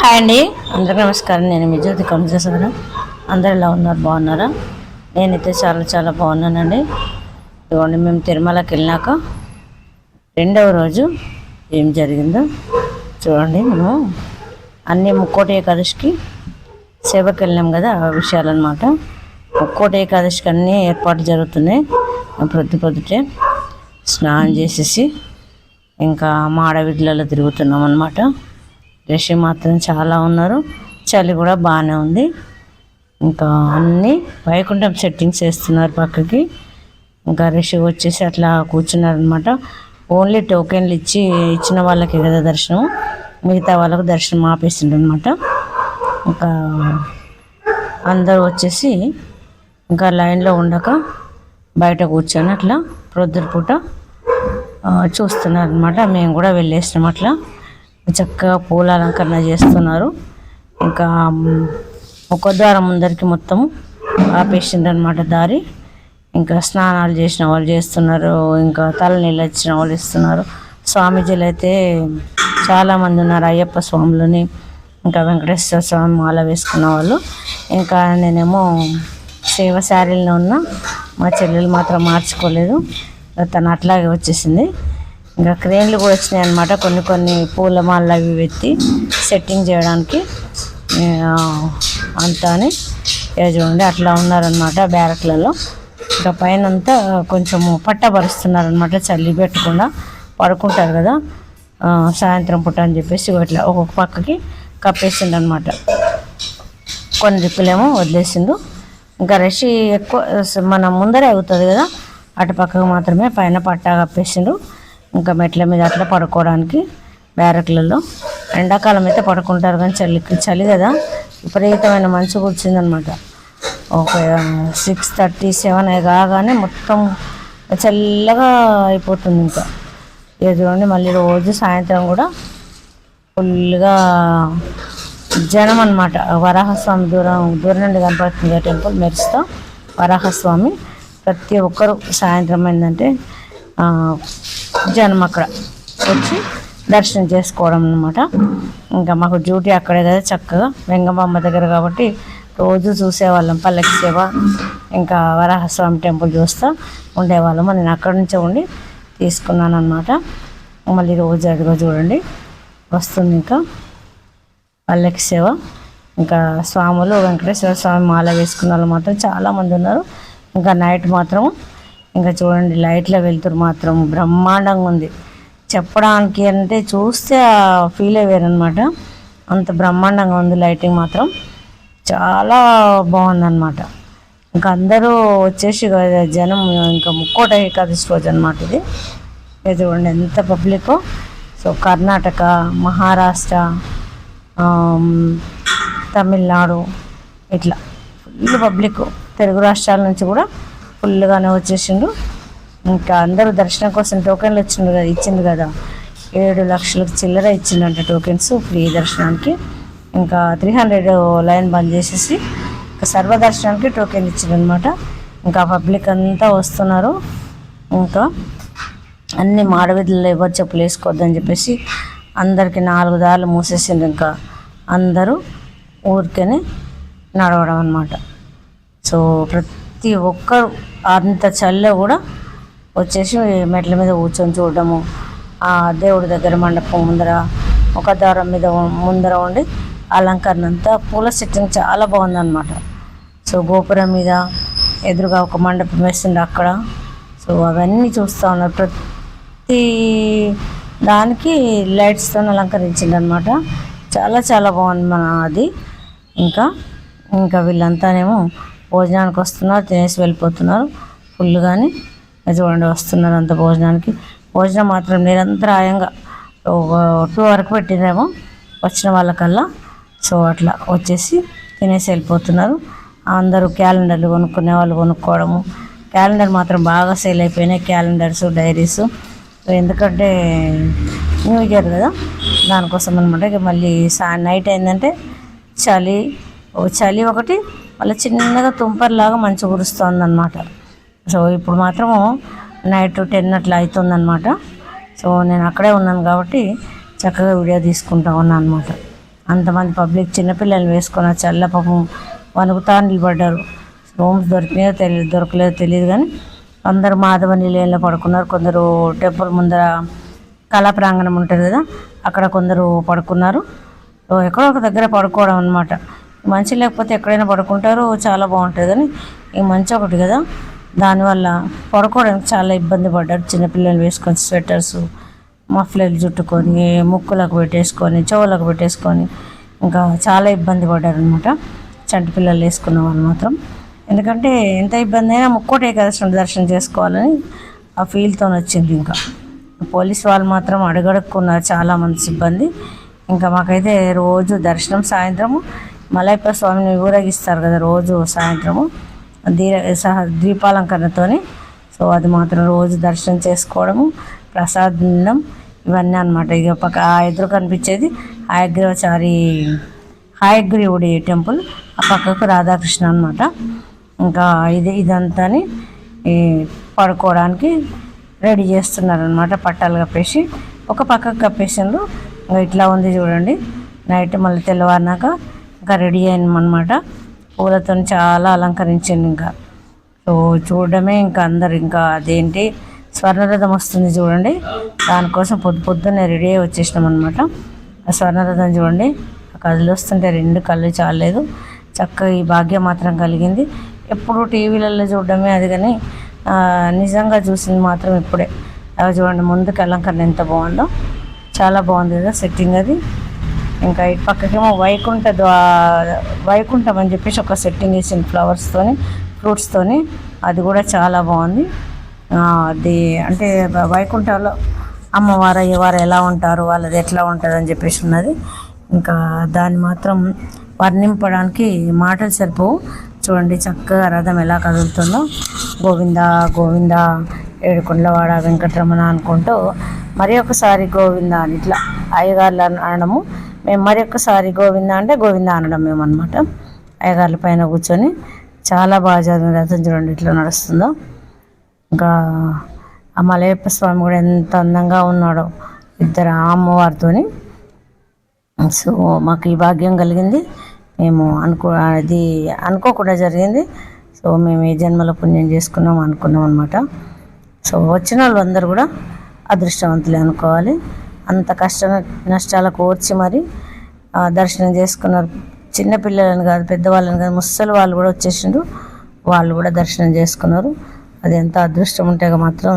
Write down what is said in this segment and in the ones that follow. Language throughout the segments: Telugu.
హాయ్ అండి. అందరికీ నమస్కారం. నేను మీ జ్యోతి కమజేశ్వరం అందరు ఎలా ఉన్నారు? బాగున్నారా? నేనైతే చాలా చాలా బాగున్నానండి. ఇవ్వండి మేము తిరుమలకి వెళ్ళినాక రెండవ రోజు ఏం జరిగిందో చూడండి మేము అన్ని ముక్కోటి ఏకాదశికి సేవకి వెళ్ళాం కదా ఆ విషయాలన్నమాట. ముక్కోటి ఏకాదశికి అన్నీ ఏర్పాటు జరుగుతున్నాయి. ప్రొద్దు పొద్దుటే స్నానం చేసేసి ఇంకా మాడవిడ్లలో తిరుగుతున్నాం అనమాట రష్ మాత్రం చాలా ఉన్నారు. చలి కూడా బాగానే ఉంది. ఇంకా అన్నీ వైకుంఠం సెట్టింగ్స్ వేస్తున్నారు పక్కకి. ఇంకా రష్ వచ్చేసి అట్లా కూర్చున్నారనమాట ఓన్లీ టోకెన్లు ఇచ్చి ఇచ్చిన వాళ్ళకే కదా దర్శనం. మిగతా వాళ్ళకు దర్శనం ఆపేసిండ్రనమాట ఇంకా అందరూ వచ్చేసి ఇంకా లైన్లో ఉండక బయట కూర్చొని అట్లా ప్రొద్దున పూట చూస్తున్నారు అనమాట మేము కూడా వెళ్ళేసినాం అట్లా. చక్కగా పూల అలంకరణ చేస్తున్నారు. ఇంకా ముఖద్వారం ముందరికి మొత్తం ఆపేసిండ్రు అనమాట దారి. ఇంకా స్నానాలు చేసిన వాళ్ళు చేస్తున్నారు. ఇంకా తలనీళ్ళు వచ్చిన వాళ్ళు ఇస్తున్నారు స్వామీజీలు అయితే చాలామంది ఉన్నారు. అయ్యప్ప స్వాములని ఇంకా వెంకటేశ్వర స్వామి మాల వేసుకున్న వాళ్ళు. ఇంకా నేనేమో సేవ శారీలో ఉన్న మా చెల్లెలు మాత్రం మార్చుకోలేదు. తను అట్లాగే వచ్చేసింది. ఇంకా క్రేన్లు కూడా వచ్చినాయి అనమాట కొన్ని కొన్ని పూల మాలలు అవి పెట్టి సెట్టింగ్ చేయడానికి అంతా అని చూడండి అట్లా ఉన్నారనమాట బ్యారక్లలో ఇంకా పైన అంతా కొంచెం పట్టబరుస్తున్నారనమాట చల్లి పెట్టకుండా పడుకుంటారు కదా. సాయంత్రం పూట అని చెప్పేసి ఇట్లా ఒక్కొక్క పక్కకి కప్పేసిండు అనమాట కొన్ని దిక్కులేమో వదిలేసిండు. ఇంకా రష్ ఎక్కువ మన ముందరే అవుతుంది కదా. అటు పక్కకు మాత్రమే పైన పట్టా కప్పేసిండు. ఇంకా మెట్ల మీద అట్లా పడుకోవడానికి బ్యారక్లలో. ఎండాకాలం అయితే పడుకుంటారు కానీ చలి చలి కదా. విపరీతమైన మంచు కూర్చుందనమాట ఒక సిక్స్ థర్టీ సెవెన్ కాగానే మొత్తం చల్లగా అయిపోతుంది ఇంకా. ఎదురుండి మళ్ళీ రోజు సాయంత్రం కూడా ఫుల్గా జనం అనమాట వరాహస్వామి దూరం దూరం నుండి కనపడుతుంది ఆ టెంపుల్ మెరుస్తూ. వరాహస్వామి ప్రతి ఒక్కరు సాయంత్రం ఏంటంటే జనం అక్కడ వచ్చి దర్శనం చేసుకోవడం అనమాట ఇంకా మాకు డ్యూటీ అక్కడే కదా చక్కగా. వెంగమాంబ దగ్గర కాబట్టి రోజు చూసేవాళ్ళం పల్లకి సేవ. ఇంకా వరాహస్వామి టెంపుల్ చూస్తూ ఉండేవాళ్ళం. నేను అక్కడి నుంచే ఉండి తీసుకున్నాను అనమాట మళ్ళీ రోజు అదిగో చూడండి. వస్తుంది ఇంకా పల్లకి సేవ. ఇంకా స్వాములు వెంకటేశ్వర స్వామి మాల వేసుకున్న వాళ్ళు మాత్రం చాలామంది ఉన్నారు. ఇంకా నైట్ మాత్రం ఇంకా చూడండి లైట్లో వెళ్తురు మాత్రం. బ్రహ్మాండంగా ఉంది. చెప్పడానికి అంటే చూస్తే ఫీల్ అయ్యారనమాట అంత బ్రహ్మాండంగా ఉంది లైటింగ్ మాత్రం. చాలా బాగుందన్నమాట. ఇంకా అందరూ వచ్చేసి జనం ఇంకా ముక్కోట ఏకాదశి రోజు అనమాట ఇది. చూడండి ఎంత పబ్లిక్ సో కర్ణాటక మహారాష్ట్ర తమిళనాడు ఇట్లా. ఫుల్ పబ్లిక్ తెలుగు రాష్ట్రాల నుంచి కూడా ఫుల్గానే వచ్చేసిండు. ఇంకా అందరూ దర్శనం కోసం టోకెన్లు వచ్చిండు కదా ఇచ్చింది కదా. ఏడు లక్షలకు చిల్లర ఇచ్చిండంట టోకెన్స్ ఫ్రీ దర్శనానికి. ఇంకా త్రీ హండ్రెడ్ లైన్ బంద్ చేసేసి ఇంకా సర్వదర్శనానికి టోకెన్ ఇచ్చిండనమాట ఇంకా పబ్లిక్ అంతా వస్తున్నారు. ఇంకా అన్ని మాడవిధుల్లో ఎవరు చెప్పులు వేసుకోవద్దని చెప్పేసి అందరికి నాలుగు దారులు మూసేసిండు ఇంకా అందరూ ఊరికనే నడవడం అనమాట సో ప్రతి ప్రతి ఒక్కరు అంత చల్ల కూడా వచ్చేసి మెట్ల మీద కూర్చొని చూడడము. ఆ దేవుడి దగ్గర మండపం ముందర ఒక దారం మీద ముందర ఉండి అలంకరణ అంతా పూల సెట్టింగ్ చాలా బాగుందన్నమాట. సో గోపురం మీద ఎదురుగా ఒక మండపం వేస్తుండే అక్కడ. సో అవన్నీ చూస్తూ ఉన్నారు. ప్రతి దానికి లైట్స్తో అలంకరించింది అనమాట చాలా చాలా బాగుంది మన అది. ఇంకా ఇంకా వీళ్ళంతానేమో భోజనానికి వస్తున్నారు తినేసి వెళ్ళిపోతున్నారు. ఫుల్గాని చూడండి వస్తున్నారు అంత భోజనానికి. భోజనం మాత్రం నిరంతరాయంగా టూ వరకు పెట్టిందేమో వచ్చిన వాళ్ళకల్లా. సో అట్లా వచ్చేసి తినేసి వెళ్ళిపోతున్నారు. అందరూ క్యాలెండర్లు కొనుక్కునే వాళ్ళు కొనుక్కోవడము. క్యాలెండర్ మాత్రం బాగా సేల్ అయిపోయినాయి. Calendars diaries. ఎందుకంటే న్యూ ఇయర్ కదా. దానికోసం అనమాట ఇక మళ్ళీ సా నైట్ అయిందంటే చలి చలి ఒకటి మళ్ళీ చిన్నగా తుంపర్లాగా మంచి కురుస్తుంది అనమాట సో ఇప్పుడు మాత్రము నైట్ టెన్ అట్లా అవుతుందన్నమాట సో నేను అక్కడే ఉన్నాను కాబట్టి చక్కగా వీడియో తీసుకుంటా ఉన్నాను అనమాట అంతమంది పబ్లిక్ చిన్నపిల్లల్ని వేసుకొని చల్ల పాపం వణుకుతా నిలబడ్డారు. రూమ్స్ దొరికినాయో తెలియదు దొరకలేదో తెలియదు కానీ అందరు మాధవ నిలయంలో పడుకున్నారు. కొందరు టెంపుల్ ముందర కళా ప్రాంగణం ఉంటుంది కదా అక్కడ కొందరు పడుకున్నారు. ఎక్కడో ఒక దగ్గర పడుకోవడం అనమాట మంచి లేకపోతే ఎక్కడైనా పడుకుంటారు చాలా బాగుంటుంది కానీ ఈ మంచి ఒకటి కదా. దానివల్ల పడుకోవడానికి చాలా ఇబ్బంది పడ్డారు చిన్నపిల్లలు వేసుకొని స్వెటర్స్ మఫ్లర్లు చుట్టుకొని ముక్కులకు పెట్టేసుకొని చెవులకు పెట్టేసుకొని ఇంకా చాలా ఇబ్బంది పడ్డారు అనమాట చంటి పిల్లలు వేసుకున్న వాళ్ళు మాత్రం. ఎందుకంటే ఎంత ఇబ్బంది అయినా ముక్కోటి ఏకాదశి దర్శనం చేసుకోవాలని ఆ ఫీల్తో వచ్చింది ఇంకా. పోలీస్ వాళ్ళు మాత్రం అడగడుక్కున్నారు చాలామంది సిబ్బంది. ఇంకా మాకైతే రోజు దర్శనం సాయంత్రము మలయప్ప స్వామిని ఊరేగిస్తారు కదా రోజు సాయంత్రము దీర సహ దీపాలంకరణతోని సో అది మాత్రం రోజు దర్శనం చేసుకోవడము ప్రసాదం ఇవన్నీ అనమాట ఇక పక్క ఆ ఎదురు కనిపించేది హయగ్రీవచారి హయగ్రీవుడి టెంపుల్ ఆ పక్కకు రాధాకృష్ణ అనమాట ఇంకా ఇది ఇదంతాని ఈ పడుకోవడానికి రెడీ చేస్తున్నారనమాట పట్టాలు కప్పేసి. ఒక పక్కకు కప్పేసిండ్రు. ఇట్లా ఉంది చూడండి. నైట్ మళ్ళీ తెల్లవారినాక ఇంకా రెడీ అయినామన్నమాట పూలతో చాలా అలంకరించింది ఇంకా. సో చూడడమే ఇంకా అందరు ఇంకా అదేంటి స్వర్ణరథం వస్తుంది చూడండి. దానికోసం పొద్దు పొద్దున్నే రెడీ అయ్యి వచ్చేసినాం అనమాట ఆ స్వర్ణరథం చూడండి ఆ కళ్ళు వస్తుంటే రెండు కళ్ళు చాలేదు చక్కగా ఈ భాగ్యం మాత్రం కలిగింది. ఎప్పుడు టీవీలలో చూడడమే అది కానీ నిజంగా చూసింది మాత్రం ఇప్పుడే. అవి చూడండి ముందుకు అలంకరణ ఎంత బాగుందో. చాలా బాగుంది కదా సెట్టింగ్ అది. ఇంకా ఇటు పక్కకేమో వైకుంఠ వైకుంఠం అని చెప్పేసి ఒక సెట్టింగ్ వేసింది ఫ్లవర్స్తోని ఫ్రూట్స్తోని అది కూడా చాలా బాగుంది. అది అంటే వైకుంఠంలో అమ్మవారు అయ్యవారు ఎలా ఉంటారు వాళ్ళది ఎట్లా ఉంటుంది అని చెప్పేసి ఉన్నది. ఇంకా దాన్ని మాత్రం వర్ణింపడానికి మాటలు సరిపోవు. చూడండి చక్కగా రథం ఎలా కదులుతుందో. గోవింద గోవింద ఏడుకొండలవాడ వెంకటరమణ అనుకుంటూ మరి ఒకసారి గోవింద అని ఇట్లా అయ్యగారులు అనడము. మేము మరి ఒక్కసారి గోవింద అంటే గోవింద అనడం మేము అనమాట అయ్యగారుల పైన కూర్చొని చాలా బాగా చదివిన రథం చూడండి ఇట్లా నడుస్తుందో. ఇంకా ఆ మలయప్ప స్వామి కూడా ఎంత అందంగా ఉన్నాడో ఇద్దరు అమ్మవారితో అమ్మవారితోని. సో మాకు ఈ భాగ్యం కలిగింది. మేము అనుకో అది అనుకోకుండా జరిగింది. సో మేము ఏ జన్మలో పుణ్యం చేసుకున్నాం అనుకున్నాం అనమాట సో వచ్చిన వాళ్ళందరూ కూడా అదృష్టవంతులే అనుకోవాలి. అంత కష్ట నష్టాలకు ఓర్చి మరి ఆ, దర్శనం చేసుకున్నారు. చిన్నపిల్లలను కాదు పెద్దవాళ్ళని కాదు ముసలి వాళ్ళు కూడా వచ్చేసిండ్రు. వాళ్ళు కూడా దర్శనం చేసుకున్నారు. అది ఎంత అదృష్టం ఉంటే మాత్రం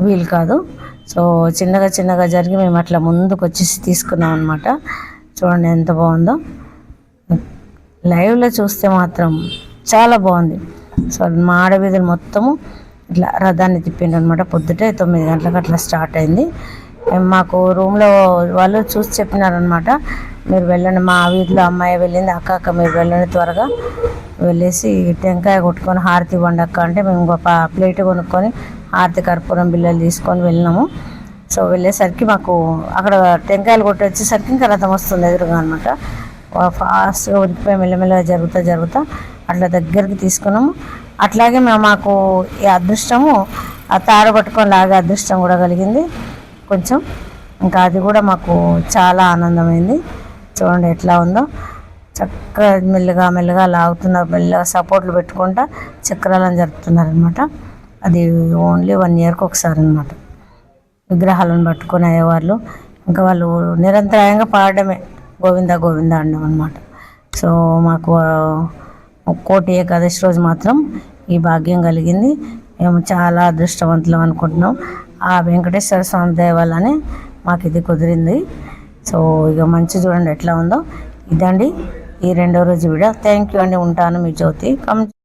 వీలు కాదు. సో చిన్నగా చిన్నగా జరిగి మేము అట్లా ముందుకు వచ్చేసి తీసుకున్నాం అనమాట చూడండి ఎంత బాగుందో. లైవ్లో చూస్తే మాత్రం చాలా బాగుంది. సో మా ఆడవీధులు మొత్తము ఇట్లా రథాన్ని తిప్పిండు అనమాట పొద్దుటే తొమ్మిది గంటలకు అట్లా స్టార్ట్ అయింది. మేము మాకు రూమ్లో వాళ్ళు చూసి చెప్పినారనమాట మీరు వెళ్ళండి మా వీధిలో అమ్మాయి వెళ్ళింది అక్క అక్క మీరు వెళ్ళండి త్వరగా. వెళ్ళేసి టెంకాయ కొట్టుకొని హారతి ఇవ్వండి అక్క అంటే మేము ఒక ప్లేట్ కొనుక్కొని హారతి కర్పూరం బిల్లలు తీసుకొని వెళ్ళినాము. సో వెళ్ళేసరికి మాకు అక్కడ టెంకాయలు కొట్టి వచ్చేసరికి ఇంకా రథం వస్తుంది ఎదురుగా అనమాట ఫాస్ట్గా ఉరికిపోయి మెల్లమెల్లగా జరుగుతా జరుగుతా అట్లా దగ్గరికి తీసుకున్నాము. అట్లాగే మేము మాకు ఈ అదృష్టము ఆ తాడు పట్టుకొని లాగే అదృష్టం కూడా కలిగింది. కొంచెం ఇంకా అది కూడా మాకు చాలా ఆనందమైంది. చూడండి ఎట్లా ఉందో. చక్కగా మెల్లగా మెల్లగా లాగుతున్నారు మెల్లగా సపోర్ట్లు పెట్టుకుంటా చక్రాలను జరుపుతున్నారనమాట అది ఓన్లీ వన్ ఇయర్కి ఒకసారి అనమాట విగ్రహాలను పట్టుకొని అయ్యేవాళ్ళు. ఇంకా వాళ్ళు నిరంతరాయంగా పాడడమే. గోవింద గోవింద అనడం అనమాట సో మాకు కోటి ఏకాదశి రోజు మాత్రం ఈ భాగ్యం కలిగింది. మేము చాలా అదృష్టవంతులం అనుకుంటున్నాం. ఆ వెంకటేశ్వర స్వామి దేవాలని మాకు ఇది కుదిరింది. సో ఇక మంచి చూడండి ఎట్లా ఉందో. ఇదండి ఈ రెండో రోజు వీడియో. థ్యాంక్ యూ అండి. ఉంటాను మీ జ్యోతి. కమ్